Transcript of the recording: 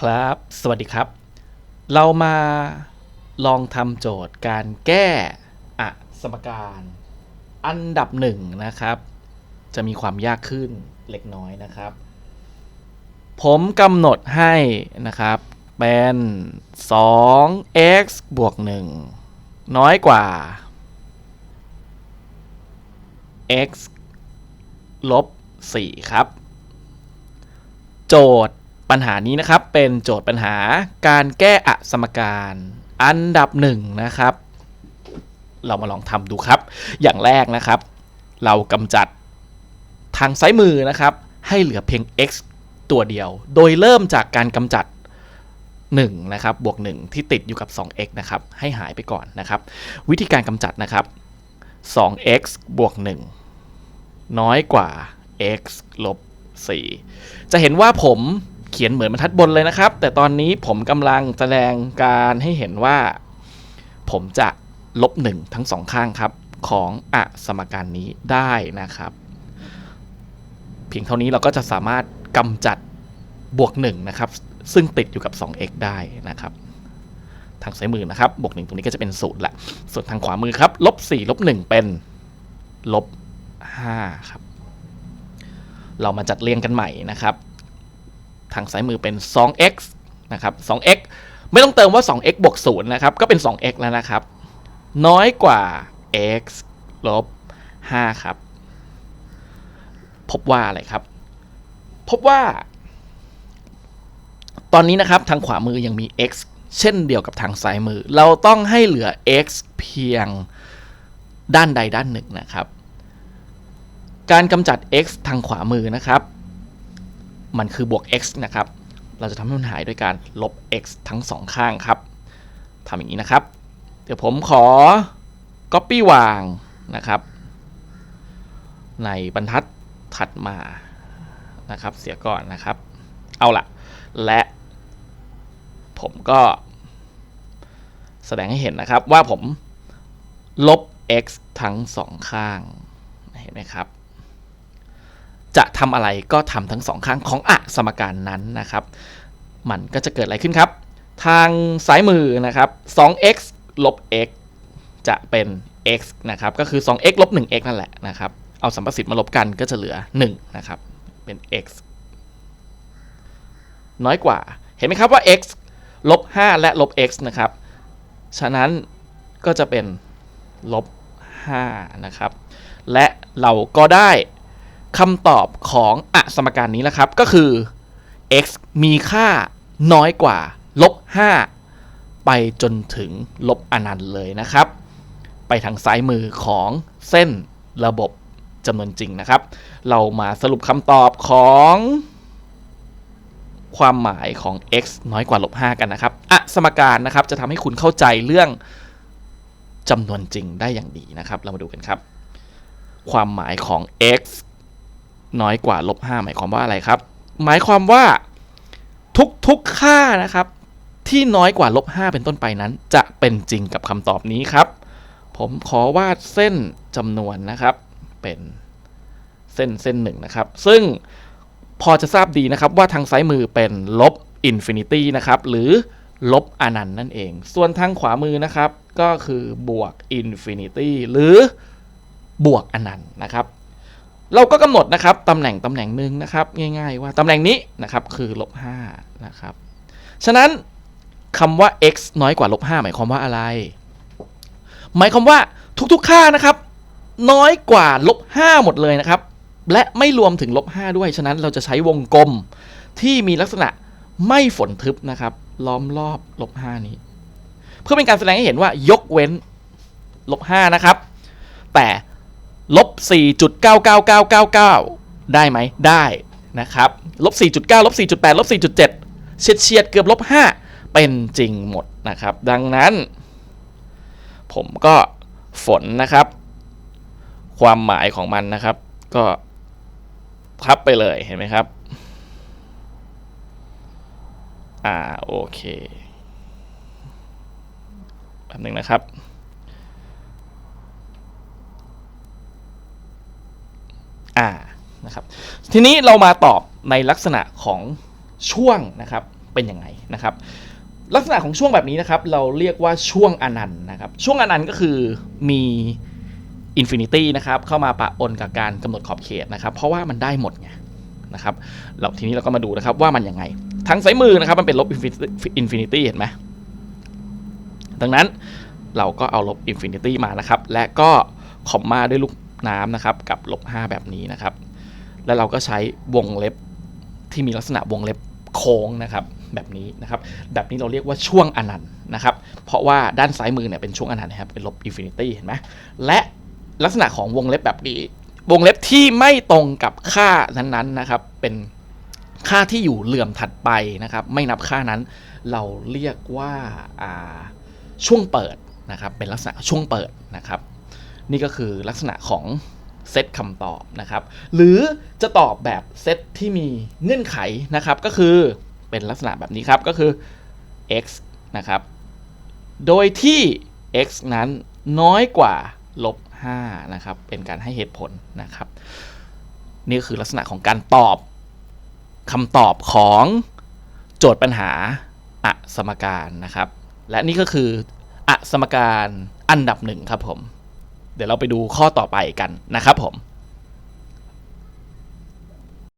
ครับ สวัสดีครับ เรามาลองทำโจทย์การแก้อะสมการอันดับหนึ่งนะครับ จะมีความยากขึ้นเล็กน้อยนะครับ ผมกำหนดให้นะครับ เป็น 2x บวก 1 น้อยกว่า x ลบ 4 ครับ โจทย์ ปัญหานี้นะครับเป็นโจทย์ปัญหาการแก้อะสมการอันดับหนึ่งนะครับ เรามาลองทำดูครับ อย่างแรกนะครับ เรากำจัดทางซ้ายมือนะครับ ให้เหลือเพียง x ตัวเดียว โดยเริ่มจากการกำจัด1นะครับบวก 1 ที่ติดอยู่กับ 2x นะครับ ให้หายไปก่อนนะครับ วิธีการกำจัดนะครับ 2x บวก 1 น้อยกว่า x ลบ4จะเห็นว่าผม เขียนเหมือนบรรทัดบนเลยนะครับ แต่ตอนนี้ผมกำลังแสดงการให้เห็นว่า ผมจะลบ1ทั้งสองข้างครับของอะสมการนี้ได้นะครับ เพียงเท่านี้เราก็จะสามารถกำจัดบวก1นะครับ ซึ่งติดอยู่กับ 2x ได้นะครับ ทางซ้ายมือนะครับ บวก1ตรงนี้ก็จะเป็น0ละ ส่วนทางขวามือครับ ลบ4ลบ1เป็นลบ5ครับ เรามาจัดเรียงกันใหม่นะครับ ทางซ้ายมือเป็น 2x นะครับ 2x ไม่ต้องเติมว่า 2x บวก0นะครับ ก็เป็น 2x แล้วนะครับ น้อยกว่า x ลบ 5 ครับ พบว่าอะไรครับ พบว่า ตอนนี้นะครับทางขวามือยังมี x เช่นเดียวกับทางซ้ายมือ เราต้องให้เหลือ x เพียงด้านใดด้านหนึ่งนะครับ การกำจัด x ทางขวามือนะครับ มันคือบวก x นะครับ เราจะทำให้มันหายด้วยการลบ x ทั้งสองข้างครับทำอย่างนี้นะครับ เดี๋ยวผมขอ copy วางนะครับ ในบรรทัดถัดมานะครับ เสียก่อนนะครับ เอาละและผมก็แสดงให้เห็นนะครับว่าผมลบ x ทั้งสองข้าง เห็นไหมครับ จะทำอะไรก็ทำทั้งสองข้างของอะสมการนั้นนะครับ มันก็จะเกิดอะไรขึ้นครับ ทางซ้ายมือนะครับ 2x ลบ x จะเป็น x นะครับ ก็คือ 2x ลบ 1x นั่นแหละนะครับ เอาสัมประสิทธิ์มาลบกันก็จะเหลือ 1 นะครับ เป็น x น้อยกว่า เห็นไหมครับว่า x ลบ 5 และลบ x นะครับ ฉะนั้นก็จะเป็นลบ 5 นะครับ และเราก็ได้ คำตอบของอสมการนี้แล้วครับ ก็คือ x มีค่าน้อยกว่าลบ5ไปจนถึงลบอนันต์เลยนะครับ ไปทางซ้ายมือของเส้นระบบจำนวนจริงนะครับ เรามาสรุปคำตอบของความหมายของ x น้อยกว่าลบ5กันนะครับอะสมการนะครับจะทำให้คุณเข้าใจเรื่องจำนวนจริงได้อย่างดีนะครับ เรามาดูกันครับ ความหมายของ x น้อยกว่าลบ5หมายความว่าอะไรครับ หมายความว่าทุกๆค่านะครับที่น้อยกว่าลบ5เป็นต้นไปนั้น จะเป็นจริงกับคำตอบนี้ครับ ผมขอวาดเส้นจำนวนนะครับ เป็นเส้นเส้นหนึ่งนะครับ ซึ่งพอจะทราบดีนะครับว่าทางซ้ายมือเป็นลบอินฟินิตี้นะครับ หรือลบอนันต์นั่นเอง ส่วนทางขวามือนะครับ ก็คือบวกอินฟินิตี้หรือบวกอนันต์นะครับ เราก็กำหนดนะครับตำแหน่งตำแหน่งหนึ่งนะครับง่ายๆว่าตำแหน่งนี้นะครับคือลบ5นะครับฉะนั้นคำว่า x น้อยกว่าลบ5หมายความว่าอะไร หมายความว่าทุกๆค่านะครับน้อยกว่าลบ5หมดเลยนะครับ และไม่รวมถึงลบ5ด้วย ฉะนั้นเราจะใช้วงกลมที่มีลักษณะไม่ฝนทึบนะครับ ล้อมรอบลบ5นี้ เพื่อเป็นการแสดงให้เห็นว่ายกเว้นลบ5นะครับ แต่ บ 4.99999 ได้ไหมได้นะครับลบ 4.9ลบ4.8ลบ4.7 เฉียดเฉียดเกือบลบ 5 เป็นจริงหมดนะครับ ดังนั้น ผมก็ฝนนะครับ ความหมายของมันนะครับ ก็ทับไปเลยเห็นไหมครับอ่าโอเคแป๊บหนึงนะครับ อ่านะครับทีนี้เรามาตอบในลักษณะของช่วงนะครับเป็นยังไงนะครับลักษณะของช่วงแบบนี้นะครับ เราเรียกว่าช่วงอนันต์นะครับ ช่วงอนันต์ก็คือมีอินฟินิตี้นะครับเข้ามาปะปนกับการกำหนดขอบเขตนะครับ เพราะว่ามันได้หมดไงนะครับเราทีนี้เราก็มาดูนะครับว่ามันยังไง ทางซ้ายมือนะครับมันเป็นลบอินฟินิตี้เห็นไหมดังนั้นเราก็เอาลบอินฟินิตี้มานะครับ และก็คอมมาด้วยลูก น้ำนะครับกับลบ5แบบนี้นะครับ แล้วเราก็ใช้วงเล็บที่มีลักษณะวงเล็บโค้งนะครับแบบนี้นะครับ แบบนี้เราเรียกว่าช่วงอนันต์นะครับ เพราะว่าด้านซ้ายมือเนี่ยเป็นช่วงอนันต์นะครับเป็นลบอินฟินิตี้เห็นไหมและลักษณะของวงเล็บแบบนี้ วงเล็บที่ไม่ตรงกับค่านั้นๆนะครับ เป็นค่าที่อยู่เหลื่อมถัดไปนะครับ ไม่นับค่านั้น เราเรียกว่าอ่าช่วงเปิดนะครับ เป็นลักษณะช่วงเปิดนะครับ นี่ก็คือลักษณะของเซตคำตอบนะครับ หรือจะตอบแบบเซตที่มีเงื่อนไขนะครับ ก็คือเป็นลักษณะแบบนี้ครับ ก็คือ x นะครับ โดยที่ x นั้นน้อยกว่าลบ5นะครับ เป็นการให้เหตุผลนะครับ นี่คือลักษณะของการตอบคำตอบของโจทย์ปัญหาอสมการนะครับ และนี่ก็คืออสมการอันดับหนึ่งครับผม เดี๋ยวเราไปดูข้อต่อไปกันนะครับผม